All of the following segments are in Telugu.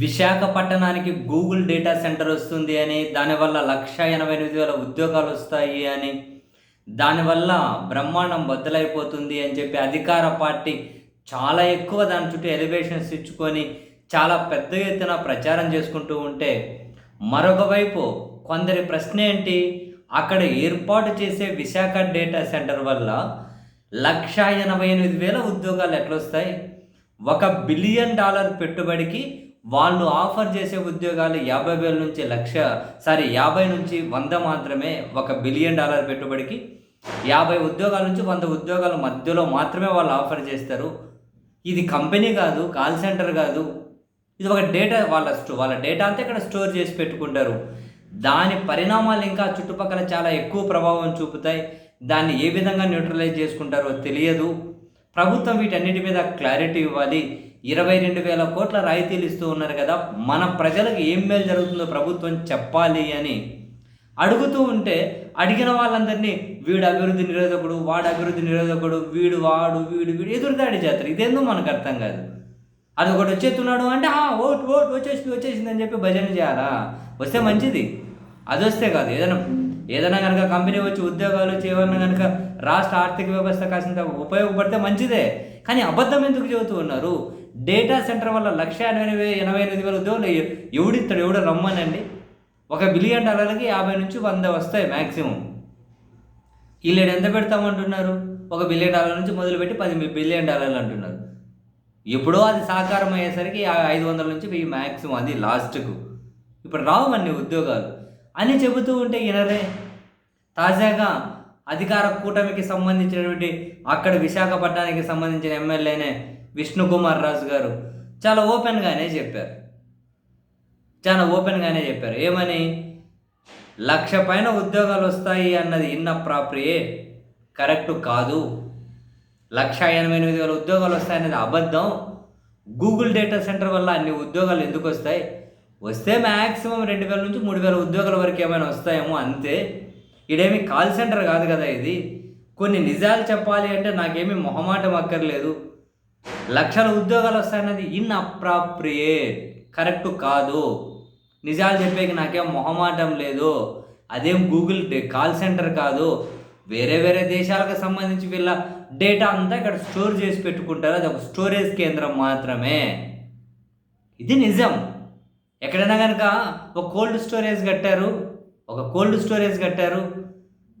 విశాఖపట్టణానికి గూగుల్ డేటా సెంటర్ వస్తుంది అని దానివల్ల లక్ష ఎనభై ఎనిమిది వేల ఉద్యోగాలు వస్తాయి అని దానివల్ల బ్రహ్మాండం బద్దలైపోతుంది అని చెప్పి అధికార పార్టీ చాలా ఎక్కువ దాని చుట్టూ ఎలివేషన్స్ ఇచ్చుకొని చాలా పెద్ద ఎత్తున ప్రచారం చేసుకుంటూ ఉంటే మరొక వైపు కొందరి ప్రశ్న ఏంటి? అక్కడ ఏర్పాటు చేసే విశాఖ డేటా సెంటర్ వల్ల లక్ష ఎనభై ఎనిమిది వేల ఉద్యోగాలు ఎట్లొస్తాయి? ఒక బిలియన్ డాలర్ పెట్టుబడికి వాళ్ళు ఆఫర్ చేసే ఉద్యోగాలు యాభై వేల నుంచి లక్ష సారీ యాభై నుంచి వంద మాత్రమే ఒక బిలియన్ డాలర్ పెట్టుబడికి యాభై ఉద్యోగాల నుంచి వంద ఉద్యోగాల మధ్యలో మాత్రమే వాళ్ళు ఆఫర్ చేస్తారు. ఇది కంపెనీ కాదు కాల్ సెంటర్ కాదు. ఇది ఒక డేటా వాళ్ళ స్టో వాళ్ళ డేటా అంతా ఇక్కడ స్టోర్ చేసి పెట్టుకుంటారు. దాని పరిణామాలు ఇంకా చుట్టుపక్కల చాలా ఎక్కువ ప్రభావం చూపుతాయి. దాన్ని ఏ విధంగా న్యూట్రలైజ్ చేసుకుంటారో తెలియదు. ప్రభుత్వం వీటన్నిటి మీద క్లారిటీ ఇవ్వాలి. ఇరవై రెండు వేల కోట్ల రాయితీలు ఇస్తూ ఉన్నారు కదా మన ప్రజలకు ఏం మేలు జరుగుతుందో ప్రభుత్వం చెప్పాలి అని అడుగుతూ ఉంటే అడిగిన వాళ్ళందరినీ వీడు అభివృద్ధి నిరోధకుడు వాడు అభివృద్ధి నిరోధకుడు వీడు వాడు వీడు వీడు ఎదురుదాడి చేస్తారు. ఇదేందో మనకు అర్థం కాదు. అది ఒకటి వచ్చేస్తున్నాడు అంటే "ఆ, ఓటు ఓటు వచ్చేసింది వచ్చేసింది అని చెప్పి భజన చేయాలా? వస్తే మంచిది. అది వస్తే కాదు. ఏదైనా ఏదైనా కనుక కంపెనీ వచ్చి ఉద్యోగాలు చేయవన్నా కనుక రాష్ట్ర ఆర్థిక వ్యవస్థ కాసింత ఉపయోగపడితే మంచిదే. కానీ అబద్ధం ఎందుకు చెబుతూ ఉన్నారు? డేటా సెంటర్ వల్ల లక్ష ఎనభై ఎనభై ఎనిమిది వేల ఉద్యోగులు ఎవడిస్తాడు? ఎవడో రమ్మనండి. ఒక బిలియన్ డాలర్లకి యాభై నుంచి వంద వస్తాయి మ్యాక్సిమం వీళ్ళు ఎంత పెడతామంటున్నారు? ఒక బిలియన్ డాలర్ నుంచి మొదలుపెట్టి పది బిలియన్ డాలర్లు అంటున్నారు. ఎప్పుడో అది సాకారం అయ్యేసరికి ఐదు వందల నుంచి వెయ్యి మ్యాక్సిమం అది లాస్ట్కు. ఇప్పుడు రావు అన్ని ఉద్యోగాలు. అని చెబుతూ ఉంటే వినరే. తాజాగా అధికార కూటమికి సంబంధించినటువంటి అక్కడ విశాఖపట్నానికి సంబంధించిన ఎమ్మెల్యేనే విష్ణుకుమార్ రాజు గారు చాలా ఓపెన్గానే చెప్పారు. చాలా ఓపెన్గానే చెప్పారు. ఏమని? లక్ష పైన ఉద్యోగాలు వస్తాయి అన్నది ఇన్అప్రాప్రియేట్ కరెక్ట్ కాదు. లక్ష ఎనభై ఎనిమిది వేల ఉద్యోగాలు వస్తాయనేది అబద్ధం. గూగుల్ డేటా సెంటర్ వల్ల అన్ని ఉద్యోగాలు ఎందుకు వస్తాయి? వస్తే మ్యాక్సిమం రెండు వేల నుంచి మూడు వేల ఉద్యోగాల వరకు ఏమైనా వస్తాయేమో అంతే. ఇదేమి కాల్ సెంటర్ కాదు కదా ఇది. కొన్ని నిజాలు చెప్పాలి అంటే నాకేమీ మొహమాటం అక్కర్లేదు. లక్షల ఉద్యోగాలు వస్తాయన్నది ఇన్ అప్రాప్రియే కరెక్ట్ కాదు. నిజాలు చెప్పేకి నాకేం మొహమాటం లేదు. అదేం గూగుల్ డే- కాల్ సెంటర్ కాదు. వేరే వేరే దేశాలకు సంబంధించి వీళ్ళ డేటా అంతా ఇక్కడ స్టోర్ చేసి పెట్టుకుంటారు. అది ఒక స్టోరేజ్ కేంద్రం మాత్రమే. ఇది నిజం. ఎక్కడైనా కనుక ఒక కోల్డ్ స్టోరేజ్ కట్టారు ఒక కోల్డ్ స్టోరేజ్ కట్టారు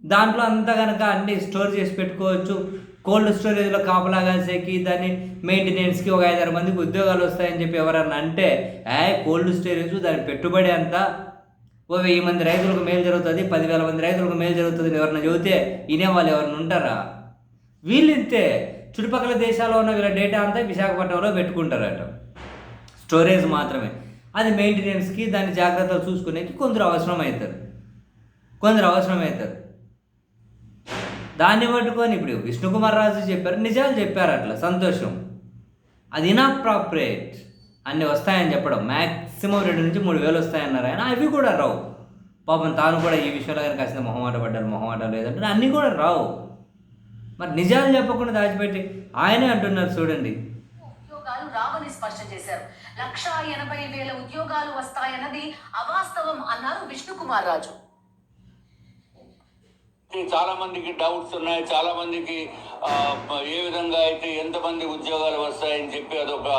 దాంట్లో అంతా కనుక అన్ని స్టోర్ చేసి పెట్టుకోవచ్చు. కోల్డ్ స్టోరేజ్లో కాపలా కాసేకి దాన్ని మెయింటెనెన్స్కి ఒక ఐదారు మందికి ఉద్యోగాలు వస్తాయని చెప్పి ఎవరన్నా అంటే ఏ కోల్డ్ స్టోరేజ్ దాని పెట్టుబడి అంతా ఓ వెయ్యి మంది రైతులకు మేలు జరుగుతుంది పదివేల మంది రైతులకు మేలు జరుగుతుంది ఎవరన్నా చెబితే వినే వాళ్ళు ఎవరైనా ఉంటారా? వీళ్ళు ఇంతే చుట్టుపక్కల దేశాల్లో ఉన్న వీళ్ళ డేటా అంతా విశాఖపట్నంలో పెట్టుకుంటారట. స్టోరేజ్ మాత్రమే. అది మెయింటెనెన్స్కి దాని జాగ్రత్తలు చూసుకునేకి కొందరు అవసరం అవుతారు కొందరు అవసరం అవుతారు దాన్ని పట్టుకొని ఇప్పుడు విష్ణుకుమార్ రాజు చెప్పారు నిజాలు చెప్పారు అట్లా సంతోషం. అది ఇన్అప్రాప్రియేట్ అన్ని వస్తాయని చెప్పడం. మ్యాక్సిమం రెండు నుంచి మూడు వేలు వస్తాయన్నారు ఆయన. అవి కూడా రావు. పాపం తాను కూడా ఈ విషయంలో కానీ కాసిన మొహమాట పడ్డారు మొహమాట లేదంటే అన్నీ కూడా రావు. మరి నిజాలు చెప్పకుండా దాచిపెట్టి ఆయనే అంటున్నారు చూడండి. ఉద్యోగాలు రావని స్పష్టం చేశారు. లక్ష ఎనభై వేల ఉద్యోగాలు వస్తాయన్నది అవాస్తవం అన్నారు విష్ణుకుమార్ రాజు చాలా మందికి డౌట్స్ ఉన్నాయి చాలా మందికి ఏ విధంగా అయితే ఎంతమంది ఉద్యోగాలు వస్తాయని చెప్పి అదొక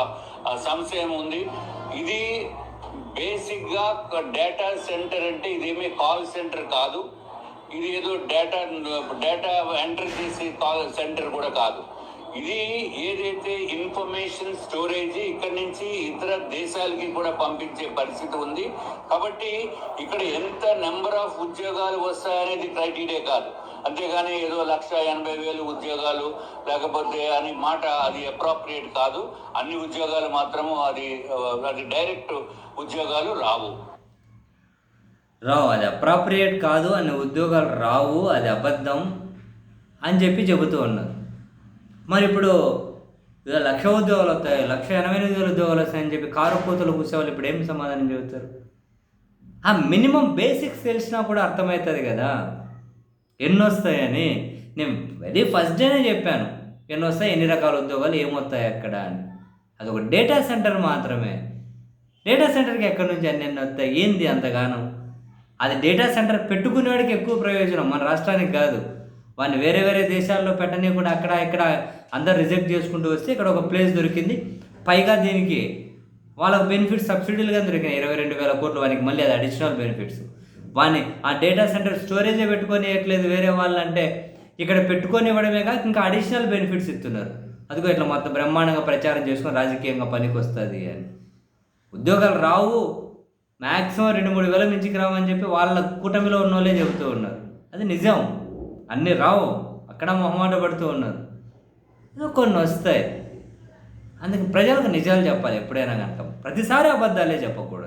సంశయం ఉంది. ఇది బేసిక్గా డేటా సెంటర్ అంటే ఇదేమీ కాల్ సెంటర్ కాదు. ఇది ఏదో డేటా డేటా ఎంటర్ చేసే కాల్ సెంటర్ కూడా కాదు. ఇది ఏదైతే ఇన్ఫర్మేషన్ స్టోరేజ్ ఇక్కడ నుంచి ఇతర దేశాలకి కూడా పంపించే పరిస్థితి ఉంది. కాబట్టి ఇక్కడ ఎంత నెంబర్ ఆఫ్ ఉద్యోగాలు వస్తాయనేది క్రైటీరియా కాదు. అంతేగాని ఏదో లక్ష ఎనభై వేలు ఉద్యోగాలు లేకపోతే అని మాట అది అప్రాప్రియేట్ కాదు. అన్ని ఉద్యోగాలు మాత్రము అది అది డైరెక్ట్ ఉద్యోగాలు రావు. రావు అది అప్రాప్రియేట్ కాదు అనే ఉద్యోగాలు రావు అది అబద్ధం అని చెప్పి చెబుతూ ఉన్నారు. మరి ఇప్పుడు ఇలా లక్ష ఉద్యోగాలు వస్తాయి లక్ష ఎనభై ఎనిమిది వేల ఉద్యోగాలు వస్తాయని చెప్పి కారు కూతలు కూర్చోవాళ్ళు ఇప్పుడు ఏం సమాధానం చెబుతారు? ఆ మినిమం బేసిక్స్ తెలిసినా కూడా అర్థమవుతుంది కదా. ఎన్ని వస్తాయని నేను వెరీ ఫస్ట్ డేనే చెప్పాను. ఎన్ని వస్తాయి ఎన్ని రకాల ఉద్యోగాలు ఏమొస్తాయి అక్కడ అని. అది ఒక డేటా సెంటర్ మాత్రమే. డేటా సెంటర్కి ఎక్కడి నుంచి అన్ని ఎన్ని వస్తాయి ఏంది అంతగానం? అది డేటా సెంటర్ పెట్టుకునేవాడికి ఎక్కువ ప్రయోజనం మన రాష్ట్రానికి కాదు. వాడిని వేరే వేరే దేశాల్లో పెట్టనీయకుండా అక్కడ ఇక్కడ అందరు రిజెక్ట్ చేసుకుంటూ వస్తే ఇక్కడ ఒక ప్లేస్ దొరికింది. పైగా దీనికి వాళ్ళకు బెనిఫిట్స్ సబ్సిడీలుగా దొరికినాయి. ఇరవై రెండు వేల కోట్లు వానికి మళ్ళీ అది అడిషనల్ బెనిఫిట్స్ వాని ఆ డేటా సెంటర్ స్టోరేజే పెట్టుకొని ఇవ్వట్లేదు వేరే వాళ్ళు అంటే ఇక్కడ పెట్టుకొని ఇవ్వడమే కాక ఇంకా అడిషనల్ బెనిఫిట్స్ ఇస్తున్నారు. అదిగో ఇట్లా మొత్తం బ్రహ్మాండంగా ప్రచారం చేసుకొని రాజకీయంగా పనికి వస్తుంది అని. ఉద్యోగాలు రావు. మ్యాక్సిమం రెండు మూడు వేల మించికి రావని చెప్పి వాళ్ళ కూటమిలో ఉన్న వాళ్ళే చెబుతూ ఉన్నారు. అది నిజం. అన్నీ రావు. అక్కడ మొహమాట పడుతూ ఉన్నారు ఏదో కొన్ని వస్తాయి. అందుకే ప్రజలకు నిజాలు చెప్పాలి ఎప్పుడైనా కనుక. ప్రతిసారి అబద్ధాలే చెప్పకూడదు.